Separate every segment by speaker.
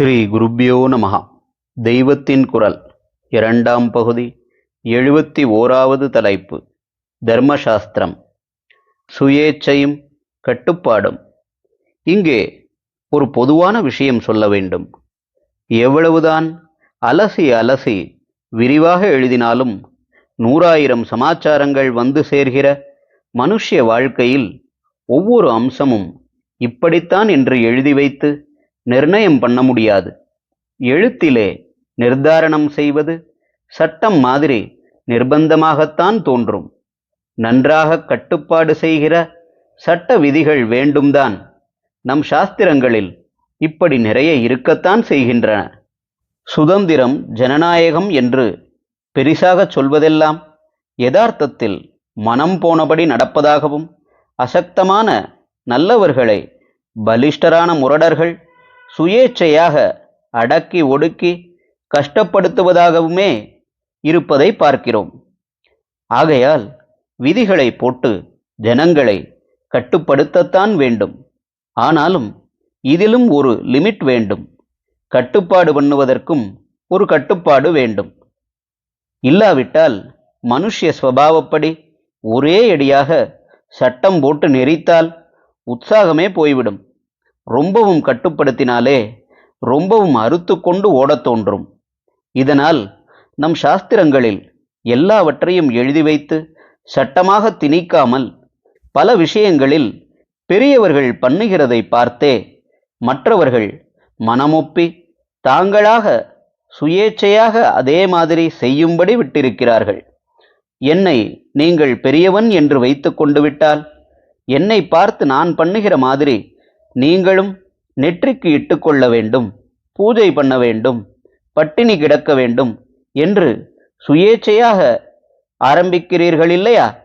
Speaker 1: ஸ்ரீ குருப்யோ நமஹா. தெய்வத்தின் குரல் இரண்டாம் பகுதி எழுபத்தி ஓராவது தலைப்பு தர்மசாஸ்திரம். சுயேச்சையும் கட்டுப்பாடும். இங்கே ஒரு பொதுவான விஷயம் சொல்ல வேண்டும். எவ்வளவுதான் அலசி அலசி விரிவாக எழுதினாலும் நூறாயிரம் சமாச்சாரங்கள் வந்து சேர்கிற மனுஷ்ய வாழ்க்கையில் ஒவ்வொரு அம்சமும் இப்படித்தான் என்று எழுதி வைத்து நிர்ணயம் பண்ண முடியாது. எழுத்திலே நிர்தாரணம் செய்வது சட்டம் மாதிரி நிர்பந்தமாகத்தான் தோன்றும். நன்றாக கட்டுப்பாடு செய்கிற சட்ட விதிகள் வேண்டும்தான். நம் சாஸ்திரங்களில் இப்படி நிறைய இருக்கத்தான் செய்கின்றன. சுதந்திரம் ஜனநாயகம் என்று பெரிசாகச் சொல்வதெல்லாம் யதார்த்தத்தில் மனம் போனபடி நடப்பதாகவும் அசக்தமான நல்லவர்களை பலிஷ்டரான முரடர்கள் சுயேச்சையாக அடக்கி ஒடுக்கி கஷ்டப்படுத்துவதாகவுமே இருப்பதை பார்க்கிறோம். ஆகையால் விதிகளை போட்டு ஜனங்களை கட்டுப்படுத்தத்தான் வேண்டும். ஆனாலும் இதிலும் ஒரு லிமிட் வேண்டும். கட்டுப்பாடு பண்ணுவதற்கும் ஒரு கட்டுப்பாடு வேண்டும். இல்லாவிட்டால் மனுஷ்ய ஸ்வபாவப்படி ஒரே அடியாக சட்டம் போட்டு நெறித்தால் உற்சாகமே போய்விடும். ரொம்பவும் கட்டுப்படுத்தினாலே ரொம்பவும் அறுத்து கொண்டு ஓடத் தோன்றும். இதனால் நம் சாஸ்திரங்களில் எல்லாவற்றையும் எழுதி வைத்து சட்டமாக திணிக்காமல் பல விஷயங்களில் பெரியவர்கள் பண்ணுகிறதை பார்த்தே மற்றவர்கள் மனமொப்பி தாங்களாக சுயேச்சையாக அதே மாதிரி செய்யும்படி விட்டிருக்கிறார்கள். என்னை நீங்கள் பெரியவன் என்று வைத்து கொண்டு விட்டால் என்னை பார்த்து நான் பண்ணுகிற மாதிரி நீங்களும் நெற்றிக்கு இட்டுக்கொள்ள வேண்டும் பூஜை பண்ண வேண்டும் பட்டினி கிடக்க வேண்டும் என்று சுயேச்சையாக ஆரம்பிக்கிறீர்கள் இல்லையா?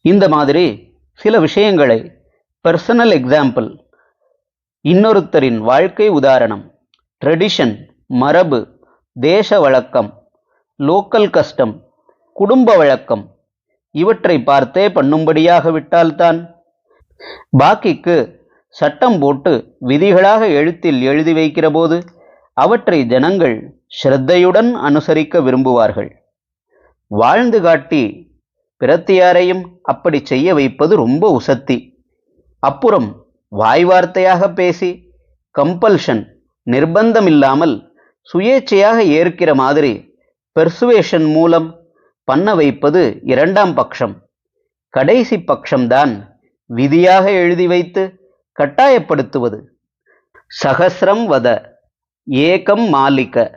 Speaker 1: இந்த மாதிரி சில விஷயங்களை பர்சனல் எக்ஸாம்பிள் இன்னொருத்தரின் வாழ்க்கை உதாரணம். ட்ரெடிஷன் மரபு தேச வழக்கம் லோக்கல் கஸ்டம் குடும்ப வழக்கம். இவற்றை பார்த்தே பண்ணும்படியாக விட்டால்தான் பாக்கிக்கு சட்டம் போட்டு விதிகளாக எழுத்தில் எழுதி வைக்கிறபோது அவற்றை ஜனங்கள் ஸ்ரத்தையுடன் அனுசரிக்க விரும்புவார்கள். வாழ்ந்து காட்டி பிரத்தியாரையும் அப்படி செய்ய வைப்பது ரொம்ப உசத்தி. அப்புறம் வாய் வார்த்தையாக பேசி கம்பல்ஷன் நிர்பந்தமில்லாமல் சுயேச்சையாக ஏற்கிற மாதிரி பெர்சுவேஷன் மூலம் பண்ண வைப்பது இரண்டாம் பட்சம் கடைசி பட்சம்தான் விதியாக எழுதி வைத்து கட்டாயப்படுத்துவது. சகசிரம் வத ஏகம் மாலிக்க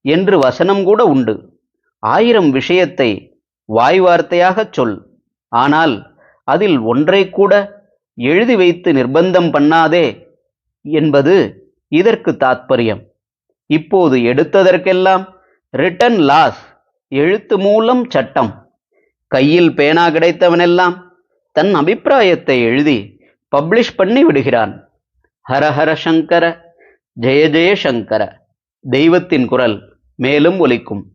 Speaker 1: என்று வசனம் கூட உண்டு. ஆயிரம் விஷயத்தை வாய் வார்த்தையாகச் சொல். ஆனால் அதில் ஒன்றை கூட எழுதி வைத்து நிர்பந்தம் பண்ணாதே என்பது இதற்கு தாத்பரியம். இப்போது எடுத்ததற்கெல்லாம் ரிட்டன் லாஸ் எழுத்து மூலம் சட்டம். கையில் பேனா கிடைத்தவனெல்லாம் தன் அபிப்பிராயத்தை எழுதி பப்ளிஷ் பண்ணி விடுகிறான். ஹரஹர சங்கர ஜெய ஜெய சங்கர தெய்வத்தின் குரல் மேலும் ஒலிக்கும்.